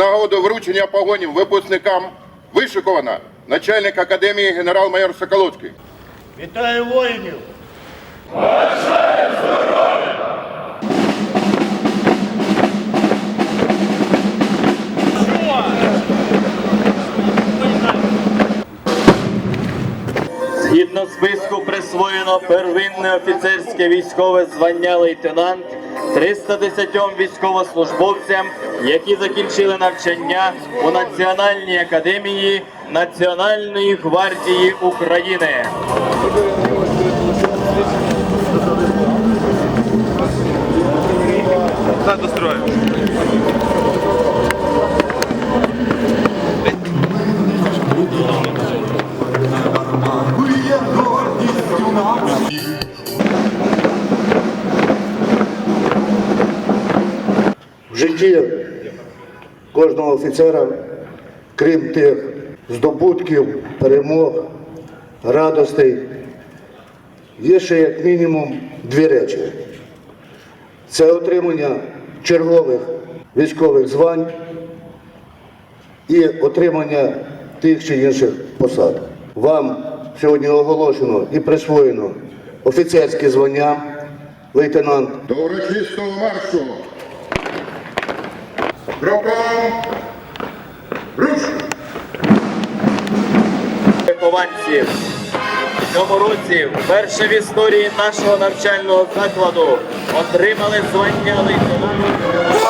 нагоду вручення погонів випускникам вишикована начальник академії генерал-майор Соколовський. Вітаю воїнів! Згідно списку присвоєно первинне офіцерське військове звання лейтенант 310 військовослужбовцям, які закінчили навчання у Національній академії Національної гвардії України. В житті кожного офіцера, крім тих здобутків, перемог, радостей, є ще як мінімум дві речі. Це отримання чергових військових звань і отримання тих чи інших посад. Вам сьогодні оголошено і присвоєно офіцерське звання лейтенант До урочистого маршу. Кроком руш! Вихованці, В цьому році вперше в історії нашого навчального закладу отримали звання лейтенанта.